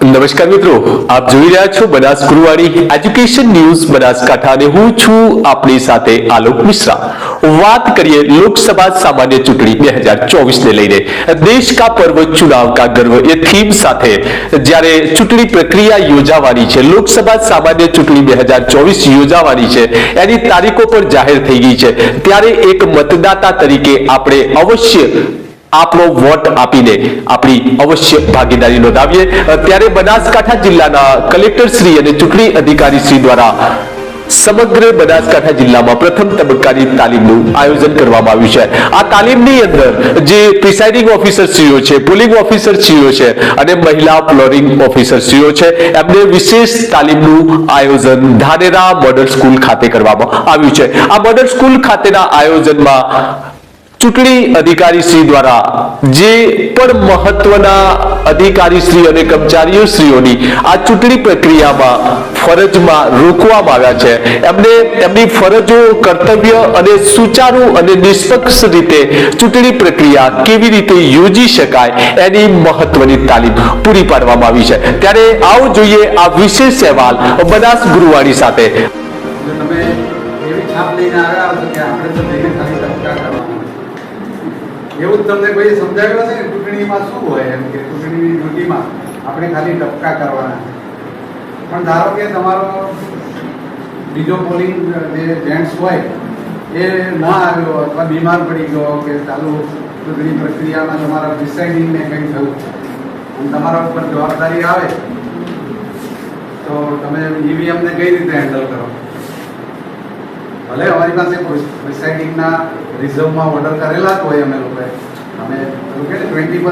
નમસ્કાર મિત્રો, આપ જોઈ રહ્યા છો બનાસ ગુરુવાણી એજ્યુકેશન ન્યૂઝ બનાસકાંઠા અને હું છું આપણી સાથે આલોક મિશ્રા. વાત કરીએ લોકસભા સામાન્ય ચૂંટણી બે હજાર ચોવીસ ને લઈને. દેશ કા પર્વ, ચુનાવ કા ગર્વ એ થીમ સાથે. જ્યારે ચૂંટણી પ્રક્રિયા યોજાવાની છે, લોકસભા સામાન્ય ચૂંટણી બે હજાર ચોવીસ યોજાવાની છે, એની તારીખો પણ જાહેર થઈ ગઈ છે. ત્યારે એક મતદાતા તરીકે આપણે અવશ્ય આપણો વોટ આપીને આપણી અવશ્ય ભાગીદારી નોંધાવીએ. ત્યારે બનાસકાંઠા જિલ્લાના કલેક્ટર શ્રી અને ચૂંટણી અધિકારી શ્રી દ્વારા સમગ્ર બનાસકાંઠા જિલ્લામાં પ્રથમ તબક્કાની તાલીમનું આયોજન કરવામાં આવ્યું છે. આ તાલીમની અંદર જે પ્રિસાઇડિંગ ઓફિસરશ્રીઓ છે, પોલિંગ ઓફિસરશ્રીઓ છે અને મહિલા ફ્લોરિંગ ઓફિસરશ્રીઓ છે, એમને વિશેષ તાલીમનું આયોજન ધાનેરા મોડલ સ્કૂલ ખાતે કરવામાં આવ્યું છે. આ મોડલ સ્કૂલ ખાતેના આયોજનમાં ચૂંટણી અધિકારી શ્રી દ્વારા જે પણ મહત્વના અધિકારી શ્રી અને કર્મચારીઓ શ્રીઓની આ ચૂંટણી પ્રક્રિયામાં ફરજમાં રોકવામાં આવ્યા છે. એમને એમની ફરજો, કર્તવ્ય અને સુચારુ અને નિષ્પક્ષ રીતે ચૂંટણી પ્રક્રિયા કેવી રીતે યોજી શકાય એની મહત્વની તાલીમ પૂરી પાડવામાં આવી છે. ત્યારે આવો જોઈએ આ વિશેષ અહેવાલ બનાસ ગુરુવાણી સાથે. તમે આપણે તો ખાલી એવું તમને કોઈ સમજાવ્યું હશે? ને ચૂંટણીમાં શું હોય? એમ કે ચૂંટણીની ડ્યુટીમાં આપણે ખાલી ટપકા કરવાના પણ ધારો કે તમારો બીજો પોલિંગ જે જેન્ટ્સ હોય, એ ના આવ્યો અથવા બીમાર પડી ગયો કે ચાલુ ચૂંટણી પ્રક્રિયામાં તમારા ડિસાઇડિંગને કંઈ થયું. અને તમારા ઉપર જવાબદારી આવે, તો તમે ઈવીએમને કઈ રીતે હેન્ડલ કરો? ભલે અમારી પાસે પ્રિસાઇડિંગના રિઝર્વમાં ઓર્ડર કરેલા જ હોય અમે લોકોએ. અમે ટ્વેન્ટી